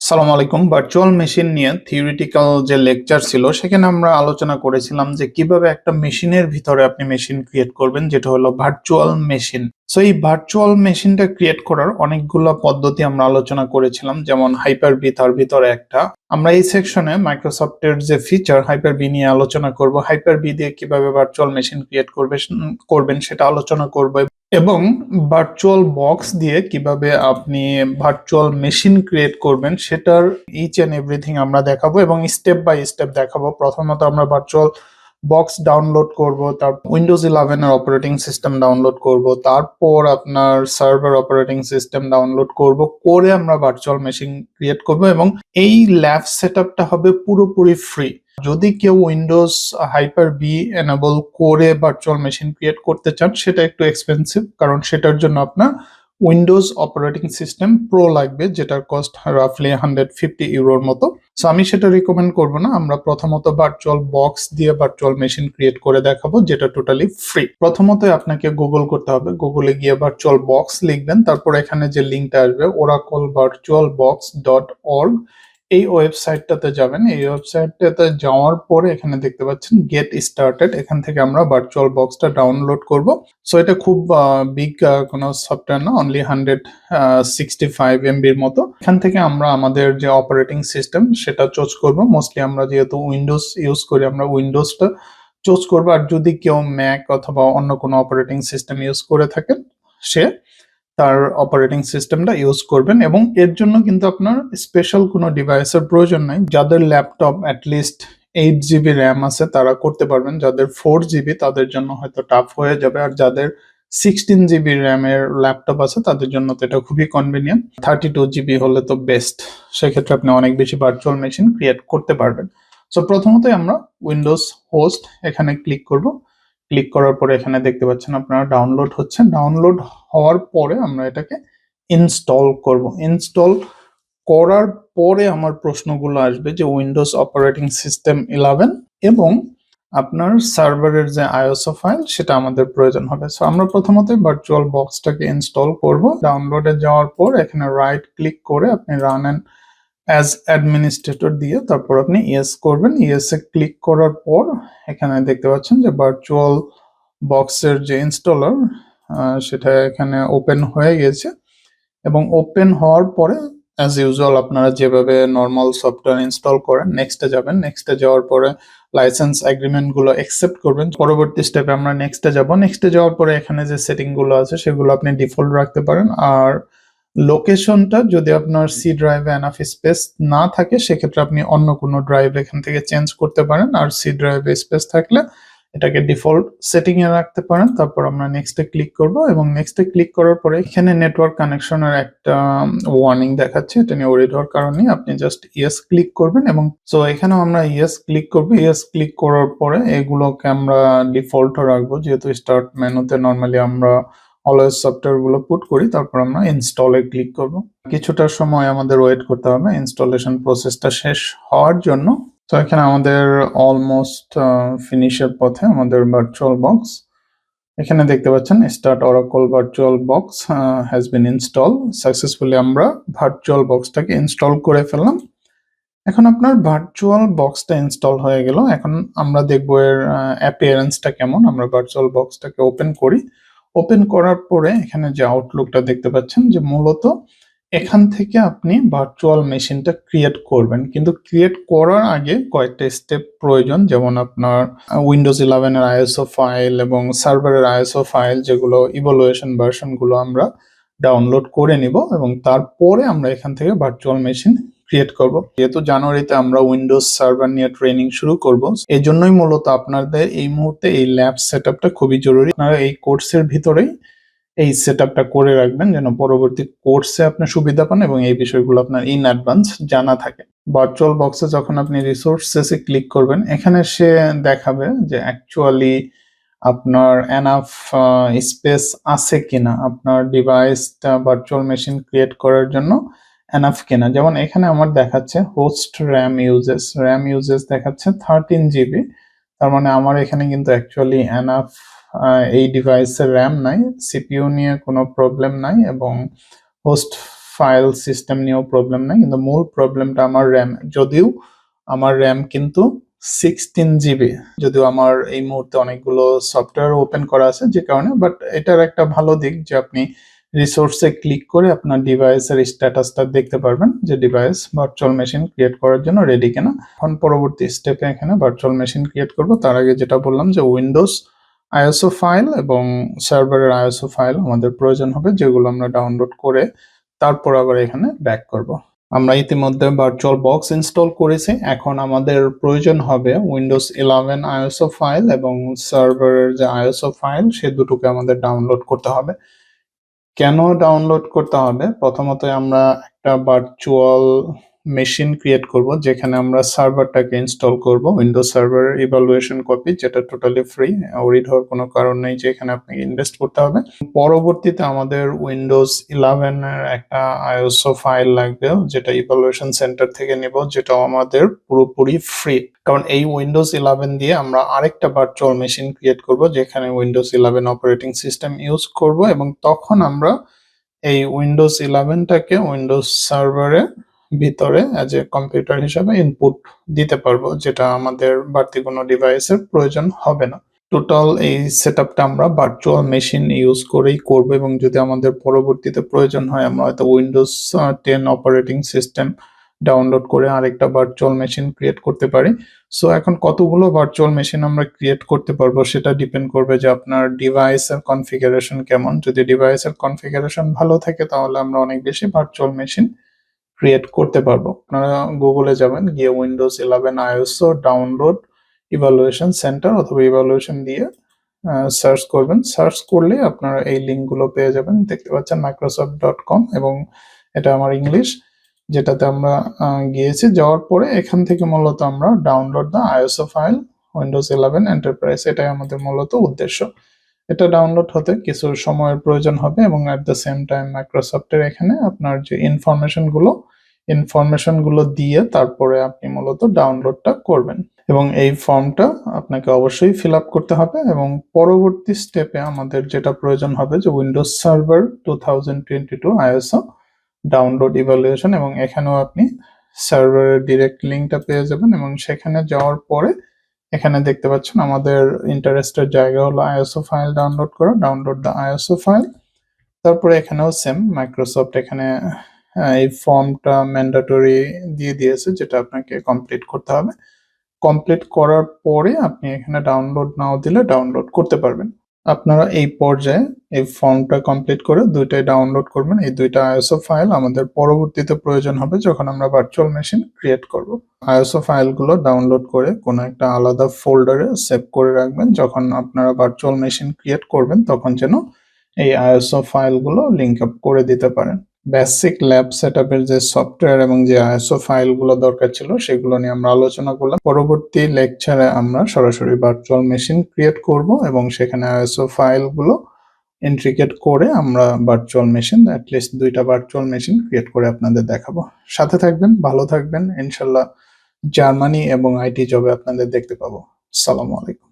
সালাম আলাইকুম। Virtual machine নিয়ে থিওরিটিক্যাল যে লেকচার ছিল, সেখানে আমরা আলোচনা করেছিলাম যে কীভাবে একটা মেশিনের ভিতরে আপনি মেশিন ক্রিয়েট করবেন, যেটা হলো ভার্চুয়াল মেশিন সো এই ভার্চুয়াল মেশিনটা ক্রিয়েট করার অনেকগুলো পদ্ধতি আমরা আলোচনা করেছিলাম, যেমন হাইপার বি তার ভিতরে একটা। আমরা এই সেকশনে মাইক্রোসফটের যে ফিচার হাইপার বি নিয়ে আলোচনা করব। হাইপার বি দিয়ে কীভাবে ভার্চুয়াল মেশিন ক্রিয়েট করবে করবেন, সেটা আলোচনা করব। এবং ভার্চুয়াল বক্স দিয়ে কীভাবে আপনি ভার্চুয়াল মেশিন ক্রিয়েট করবেন, সেটার ইচ এন্ড এভরিথিং আমরা দেখাবো এবং স্টেপ বাই স্টেপ দেখাবো। প্রথমত আমরা ভার্চুয়াল বক্স ডাউনলোড করব, তার উইন্ডোজ ইলেভেন এর অপারেটিং সিস্টেম ডাউনলোড করব, তারপর আপনার সার্ভার অপারেটিং সিস্টেম ডাউনলোড করব, করে আমরা ভার্চুয়াল মেশিন ক্রিয়েট করব এবং এই ল্যাব সেটআপটা হবে পুরোপুরি ফ্রি যদি কেউ উইন্ডোজ হাইপার বি এনেবল করে ভার্চুয়াল মেশিন ক্রিয়েট করতে চান, সেটা একটু এক্সপেন্সিভ কারণ সেটার জন্য আপনার উইন্ডোজ অপারেটিং সিস্টেম প্রো লাগবে, যেটার কস্ট রাফলি হান্ড্রেড ফিফটি ইউরোর মতো। সো আমি সেটা রিকমেন্ড করব না। আমরা প্রথমত ভার্চুয়াল বক্স দিয়ে ভার্চুয়াল মেশিন ক্রিয়েট করে দেখাবো, যেটা টোটালি ফ্রি প্রথমত আপনাকে গুগল করতে হবে। গুগলে গিয়ে ভার্চুয়াল বক্স লিখবেন। তারপর এখানে যে লিঙ্কটা আসবে Oracle virtual box dot org এই ওয়েবসাইটটাতে যাবেন। এই ওয়েবসাইটটাতে যাওয়ার পরে এখানে দেখতে পাচ্ছেন গেট স্টার্টেড এখান থেকে আমরা ভার্চুয়াল বক্সটা ডাউনলোড করব। সো এটা খুব বিগ কোনো সফটওয়্যার না অনলি হান্ড্রেড সিক্সটি ফাইভ এমবির মতো। এখান থেকে আমরা আমাদের যে অপারেটিং সিস্টেম সেটা চুজ করব। মোস্টলি আমরা যেহেতু উইন্ডোজ ইউজ করি, আমরা উইন্ডোজটা চুজ করব। আর যদি কেউ ম্যাক অথবা অন্য কোনো অপারেটিং সিস্টেম ইউজ করে থাকেন, সে তার অপারেটিং সিস্টেমটা ইউজ করবেন এবং এর জন্য কিন্তু আপনার স্পেশাল কোনো ডিভাইসের প্রয়োজন নাই। যাদের laptop at least eight GB RAM আছে, তারা করতে পারবেন। যাদের ফোর জিবি তাদের জন্য হয়তো টাফ হয়ে যাবে। আর যাদের সিক্সটিন জিবি র্যামের ল্যাপটপ আছে, তাদের জন্য তো এটা খুবই কনভিনিয়েন্ট থার্টি টু জিবি হলে তো বেস্ট সেক্ষেত্রে আপনি অনেক বেশি ভার্চুয়াল মেশিন ক্রিয়েট করতে পারবেন। সো প্রথমত আমরা উইন্ডোজ হোস্ট এখানে ক্লিক করব। ক্লিক করার পরে এখানে দেখতে পাচ্ছেন আপনারা ডাউনলোড হচ্ছে। ডাউনলোড হওয়ার পরে আমরা এটাকে ইনস্টল করব। ইনস্টল করার পরে আমার প্রশ্নগুলো আসবে যে উইন্ডোজ অপারেটিং সিস্টেম ইলেভেন এবং আপনার সার্ভারের যে আইওসো ফাইল সেটা আমাদের প্রয়োজন হবে। সো আমরা প্রথমত ভার্চুয়াল বক্সটাকে ইনস্টল করব। ডাউনলোডে যাওয়ার পর এখানে রাইট ক্লিক করে আপনি রান অ্যান্ড অ্যাজ অ্যাডমিনিস্ট্রেটর দিয়ে তারপর আপনি ইয়েস করবেন। ইয়েস এ ক্লিক করার পর এখানে দেখতে পাচ্ছেন যে ভার্চুয়াল বক্সের যে ইনস্টলার সেটা এখানে ওপেন হয়ে গেছে এবং ওপেন হওয়ার পরে অ্যাজ ইউজুয়াল আপনারা যেভাবে নর্মাল সফটওয়্যার ইনস্টল করেন নেক্সটে যাবেন। নেক্সটে যাওয়ার পরে লাইসেন্স এগ্রিমেন্টগুলো অ্যাকসেপ্ট করবেন। পরবর্তী স্টেপে আমরা নেক্সটে যাব। নেক্সটে যাওয়ার পরে এখানে যে সেটিংগুলো আছে, সেগুলো আপনি ডিফল্ট রাখতে পারেন। আর লোকেশনটা যদি আপনার সি ড্রাইভে এনাফ স্পেস না থাকে, সেক্ষেত্রে আপনি অন্য কোনো ড্রাইভ এখান থেকে চেঞ্জ করতে পারেন। আর সি ড্রাইভে স্পেস থাকলে এটাকে ডিফল্ট সেটিং এ রাখতে পারেন। তারপর আমরা নেক্সটে ক্লিক করব এবং নেক্সটে ক্লিক করার পরে এখানে নেটওয়ার্ক কানেকশনের একটা ওয়ার্নিং দেখাচ্ছে। এটা নিয়ে ওরিড কারণে আপনি জাস্ট ইয়েস ক্লিক করবেন এবং সো এখানেও আমরা ইয়েস ক্লিক করব। ইয়েস ক্লিক করার পরে এগুলোকে আমরা ডিফল্ট রাখব। যেহেতু স্টার্ট মেনুতে নর্মালি আমরা অলওয়েজ সফটওয়্যারগুলো পুট করি, তারপর আমরা ইনস্টলে ক্লিক করব। কিছুটা সময় আমাদের ওয়েট করতে হবে ইনস্টলেশন প্রসেসটা শেষ হওয়ার জন্য। তো এখানে আমাদের অলমোস্ট ফিনিশের পথে আমাদের ভার্চুয়াল বক্স এখানে দেখতে পাচ্ছেন start Oracle virtual box has been install successfully আমরা ভার্চুয়াল বক্সটাকে ইনস্টল করে ফেললাম। এখন আপনার ভার্চুয়াল বক্সটা ইনস্টল হয়ে গেল। এখন আমরা দেখব এর অ্যাপিয়ারেন্সটা কেমন। আমরা ভার্চুয়াল বক্সটাকে ওপেন করি। ওপেন করার পরে এখানে যে আউটলুকটা দেখতে পাচ্ছেন যে মূলত এখান থেকে আপনি ভার্চুয়াল মেশিনটা ক্রিয়েট করবেন। কিন্তু ক্রিয়েট করার আগে কয়েকটা স্টেপ প্রয়োজন, যেমন আপনার উইন্ডোজ ইলেভেনের আইএসও ফাইল এবং সার্ভারের আইএসও ফাইল যেগুলো ইভলিউশন ভার্সনগুলো আমরা ডাউনলোড করে নিব এবং তারপরে আমরা এখান থেকে ভার্চুয়াল মেশিন ক্রিয়েট করব। যেহেতু জানুয়ারিতে আমরা উইন্ডোজ সার্ভার নিয়ে ট্রেনিং শুরু করব এই জন্যই মূলত আপনাদের এই মুহূর্তে এই ল্যাব সেট খুবই জরুরি। আপনারা এই কোর্সের ভিতরেই এই সেট করে রাখবেন, যেন পরবর্তী কোর্সে আপনি সুবিধা পান এবং এই বিষয়গুলো আপনার ইন অ্যাডভান্স জানা থাকে। ভার্চুয়াল বক্সে যখন আপনি রিসোর্সেসে ক্লিক করবেন, এখানে সে দেখাবে যে অ্যাকচুয়ালি আপনার এনাফ স্পেস আছে কিনা। আপনার ডিভাইসটা ভার্চুয়াল মেশিন ক্রিয়েট করার জন্য এনাফ কিনা। যেমন এখানে আমার দেখাচ্ছে host RAM uses RAM uses দেখাচ্ছে থার্টিন জিবি তার মানে আমার এখানে কিন্তু অ্যাকচুয়ালি এনাফ এই ডিভাইসের র্যাম নাই। সিপিইউ নিয়ে কোনো প্রবলেম নাই এবং হোস্ট ফাইল সিস্টেম নিয়েও প্রবলেম নাই। কিন্তু মূল প্রবলেমটা আমার র্যাম যদিও আমার র্যাম কিন্তু সিক্সটিন জিবি যদিও আমার এই মুহূর্তে অনেকগুলো সফটওয়্যার ওপেন করা আছে যে কারণে বাট এটার একটা ভালো দিক যে আপনি রিসোর্সে ক্লিক করে আপনার ডিভাইসের স্ট্যাটাসটা দেখতে পারবেন যে ডিভাইস ভার্চুয়াল মেশিন ক্রিয়েট করার জন্য রেডি কিনা। এখন পরবর্তী স্টেপে এখানে ভার্চুয়াল মেশিন ক্রিয়েট করব। তার আগে যেটা বললাম যে উইন্ডোজ আইএসও ফাইল এবং সার্ভারের আইএসও ফাইল আমাদের প্রয়োজন হবে, যেগুলো আমরা ডাউনলোড করে তারপর আবার এখানে ব্যাক করব। আমরা ইতিমধ্যে ভার্চুয়াল বক্স ইনস্টল করেছি। এখন আমাদের প্রয়োজন হবে উইন্ডোজ ইলেভেন আইএসও ফাইল এবং সার্ভারের যে আইএসও ফাইল সে দুটোকে আমাদের ডাউনলোড করতে হবে। কেন ডাউনলোড করতে হবে? প্রথমত আমরা একটা ভার্চুয়াল মেশিন ক্রিয়েট করব, যেখানে আমরা সার্ভারটাকে ইনস্টল করব উইন্ডোজ সার্ভারের ইভালুয়েশন কপি যেটা টোটালি ফ্রি অরিড হওয়ার কোনো কারণ নেই যে এখানে আপনাকে ইনভেস্ট করতে হবে। পরবর্তীতে আমাদের উইন্ডোজ ইলেভেন এর একটা আইএসও ফাইল লাগবে, যেটা ইভালুয়েশন সেন্টার থেকে নেব, যেটাও আমাদের পুরোপুরি ফ্রি কারণ এই উইন্ডোজ ইলেভেন দিয়ে আমরা আরেকটা ভার্চুয়াল মেশিন ক্রিয়েট করব, যেখানে Windows eleven operating system use করব, এবং তখন আমরা এই উইন্ডোজ ইলেভেনটাকে উইন্ডোজ সার্ভারে ভিতরে অ্যাজ এ কম্পিউটার হিসাবে ইনপুট দিতে পারব, যেটা আমাদের বাড়তি কোনো ডিভাইসের প্রয়োজন হবে না। টোটাল এই সেট আমরা ভার্চুয়াল মেশিন ইউজ করেই করব এবং যদি আমাদের পরবর্তীতে প্রয়োজন হয়, আমরা হয়তো Windows ten operating system download করে আরেকটা ভার্চুয়াল মেশিন ক্রিয়েট করতে পারি। সো এখন কতগুলো ভার্চুয়াল মেশিন আমরা ক্রিয়েট করতে পারব সেটা ডিপেন্ড করবে যে আপনার ডিভাইসের কনফিগারেশন কেমন। যদি ডিভাইসের কনফিগারেশন ভালো থাকে, তাহলে আমরা অনেক বেশি ভার্চুয়াল মেশিন ক্রিয়েট করতে পারব। আপনারা গুগলে যাবেন, গিয়ে Windows eleven ISO download evaluation center অথবা ইভালুয়েশন দিয়ে সার্চ করবেন। সার্চ করলে আপনারা এই লিঙ্কগুলো পেয়ে যাবেন। দেখতে পাচ্ছেন মাইক্রোসফট ডট কম এবং এটা আমার ইংলিশ যেটাতে আমরা গিয়েছি। যাওয়ার পরে এখান থেকে মূলত আমরা download the ISO file Windows eleven enterprise এটাই আমাদের মূলত উদ্দেশ্য। এটা ডাউনলোড হতে কিছু সময়ের প্রয়োজন হবে এবং অ্যাট দ্য সেম টাইম মাইক্রোসফটের এখানে আপনার যে ইনফরমেশনগুলো ইনফরমেশনগুলো দিয়ে তারপরে আপনি মূলত ডাউনলোডটা করবেন। এবং এই ফর্মটা আপনাকে অবশ্যই ফিল করতে হবে এবং পরবর্তী স্টেপে আমাদের যেটা প্রয়োজন হবে যে Windows server two thousand twenty two ISO download evaluation এবং এখানেও আপনি সার্ভারের ডিরেক্ট লিঙ্কটা পেয়ে যাবেন এবং সেখানে যাওয়ার পরে এখানে দেখতে পাচ্ছেন আমাদের ইন্টারেস্টের জায়গা হলো আইএসও ফাইল ডাউনলোড করা ডাউনলোড দ্য আইএসও ফাইল তারপরে এখানেও সেম মাইক্রোসফট এখানে এই ফর্মটা ম্যান্ডাটরি দিয়ে দিয়েছে, যেটা আপনাকে কমপ্লিট করতে হবে। কমপ্লিট করার পরে আপনি এখানে ডাউনলোড নাও দিলে ডাউনলোড করতে পারবেন। আপনারা এই পর্যায়ে এই ফর্মটা কমপ্লিট করে দুইটাই ডাউনলোড করবেন। এই দুইটা আইএসও ফাইল আমাদের পরবর্তীতে প্রয়োজন হবে যখন আমরা ভার্চুয়াল মেশিন ক্রিয়েট করব। আইএসও ফাইলগুলো ডাউনলোড করে কোনো একটা আলাদা ফোল্ডারে সেভ করে রাখবেন। যখন আপনারা ভার্চুয়াল মেশিন ক্রিয়েট করবেন, তখন যেন এই আইএসও ফাইলগুলো লিঙ্ক আপ করে দিতে পারেন। বেসিক ল্যাব সেটআপের যে সফটওয়্যার এবং যে আইএসও ফাইলগুলো দরকার ছিল, সেগুলো নিয়ে আমরা আলোচনা করলাম। পরবর্তী লেকচারে আমরা সরাসরি ভার্চুয়াল মেশিন ক্রিয়েট করব এবং সেখানে আইএসও ফাইলগুলো ইন্ট্রিকেট করে আমরা ভার্চুয়াল মেশিন অ্যাটলিস্ট দুইটা ভার্চুয়াল মেশিন ক্রিয়েট করে আপনাদের দেখাবো। সাথে থাকবেন, ভালো থাকবেন। ইনশাল্লাহ জার্মানি এবং আইটি জবে আপনাদের দেখতে পাবো। সালামু আলাইকুম।